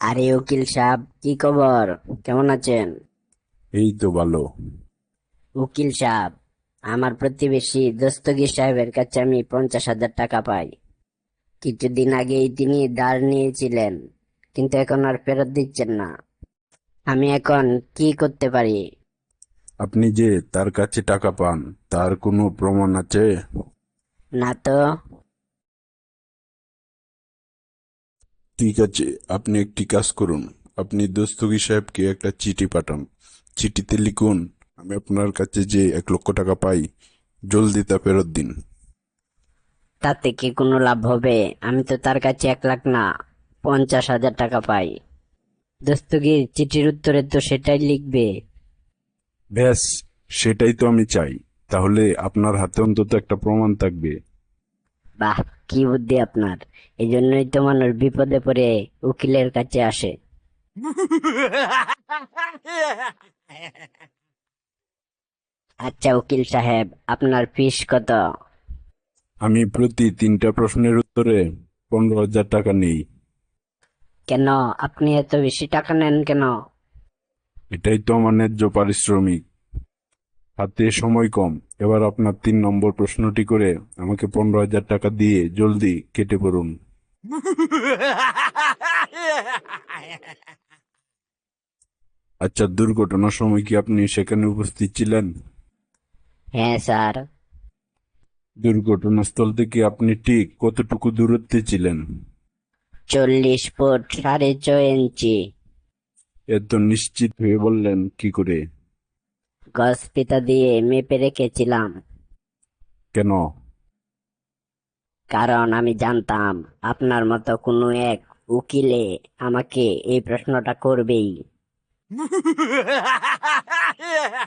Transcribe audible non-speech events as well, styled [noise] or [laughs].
আরে উকিল সাহেব কি খবর? কেমন আছেন? এই তো ভালো। উকিল সাহেব আমার প্রতিবেশী দস্তগীর সাহেবের কাছে আমি পঞ্চাশ হাজার টাকা পাই। কিছুদিন আগেই তিনি ধার নিয়েছিলেন কিন্তু এখন আর ফেরত দিচ্ছেন না। আমি এখন কি করতে পারি? আপনি যে তার কাছে টাকা পান তার কোনো প্রমাণ আছে? না তো। ঠিক আছে আপনি একটি কাজ করুন। আপনি দস্তগীর সাহেবকে একটা চিঠি পাঠান। চিঠিতে লিখুন আমি আপনার কাছে যে এক লক্ষ টাকা পাই জলদি তা ফেরত দিন। তাতে কি কোনো লাভ হবে? আমি তো তার কাছে এক লাখ না পঞ্চাশ হাজার টাকা পাই। দস্তগীর চিঠির উত্তরে তো সেটাই লিখবে। ব্যাস সেটাই তো আমি চাই। তাহলে আপনার হাতে অন্তত একটা প্রমাণ থাকবে। বাহ কি বুদ্ধি আপনার। এই জন্যই তো মানুষ বিপদে পড়ে উকিলের কাছে আসে। আচ্ছা উকিল সাহেব আপনার ফিস কত? আমি প্রতি তিনটা প্রশ্নের উত্তরে পনেরো হাজার টাকা নেই। কেন? আপনি এত বেশি টাকা নেন কেন? এটাই তো আমার ন্যায্য পারিশ্রমিক। হাতে সময় কম। এবার আপনার তিন নম্বর প্রশ্নটি করে আমাকে পনেরো হাজার টাকা দিয়ে জলদি কেটে পড়ুন। আচ্ছা দুর্ঘটনার সময় কি আপনি সেখানে উপস্থিত ছিলেন? হ্যাঁ স্যার। দুর্ঘটনাস্থল থেকে আপনি ঠিক কতটুকু দূরত্বে ছিলেন? চল্লিশ ফুট সাড়ে ছয় ইঞ্চি। এত নিশ্চিত হয়ে বললেন কি করে? গছ পিতা দিয়ে মেপে রেখেছিলাম কেন? কারণ আমি জানতাম আপনার মতো কোনো এক উকিলে আমাকে এই প্রশ্নটা করবেই। [laughs]